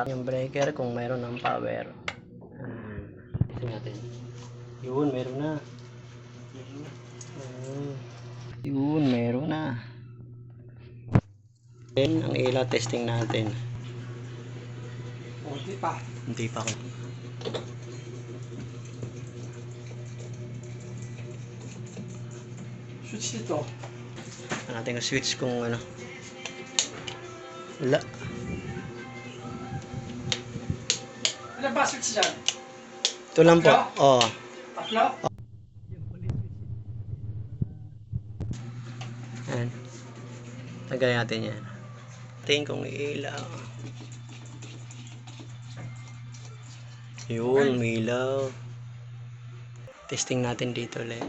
sa yung breaker kung mayroon ng power. Um, ito natin. Yun, meron na. Ayun. Yun, meron na. Then, ang ilaw testing natin. O, di pa. Hindi pa ako. Switch. Ano natin yung switch kung ano. Wala. Ilan ba switch dyan? Ito lang po. Oo. Tatlo? Ayan. Tagay natin yan. Tingin kung ilaw. Yun, may ilaw. Testing natin dito ulit.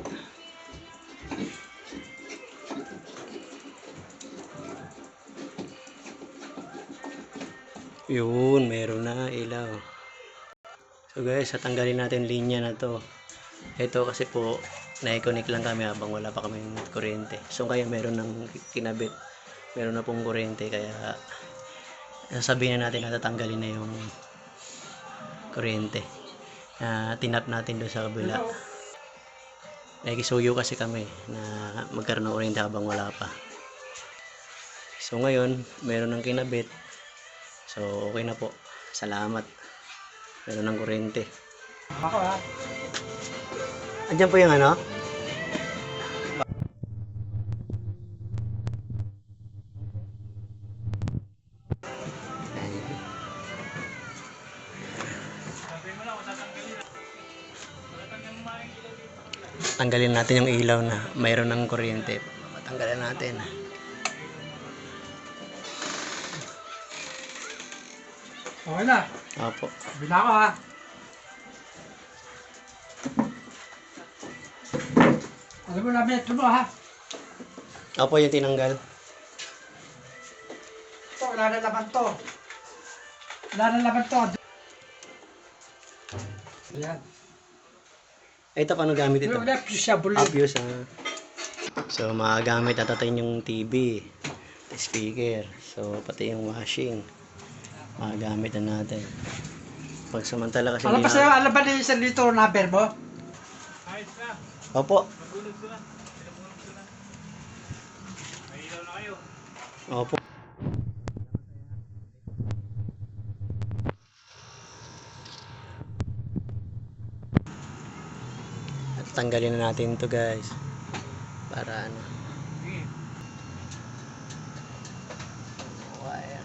Yun, meron na ilaw. So guys, tatanggalin natin linya na to. Ito kasi po, na-connect lang kami habang wala pa kaming kuryente. So kaya meron ng kinabit. Meron na pong kuryente kaya sasabihin na natin na tatanggalin na yung kuryente. Na tinap natin doon sa kabila. Nakikisuyo kasi kami na magkaroon ng kuryente habang wala pa. So ngayon, meron ng kinabit. So okay na po. Salamat. Meron ng kuryente. Ako ha. Andiyan po yung ano? Tanggalin natin yung ilaw na mayroon ng kuryente. Matanggalin natin. Okay na. Opo. Sabi na ako ha. Alam mo namin ito mo ha. Opo yung tinanggal. Ito, wala na laman to. Wala na laman to. Ayan. Ito paano gamit ito? Wala fuse siya. Obvious ah. So magagamit natin yung TV, speaker, so pati yung washing. Magagamit na natin. Pag samantala kasi Alam ba sa'yo, alam ba ni isang litro number mo? Opo. Opo. At tanggalin na natin to guys. Para ano. Wire.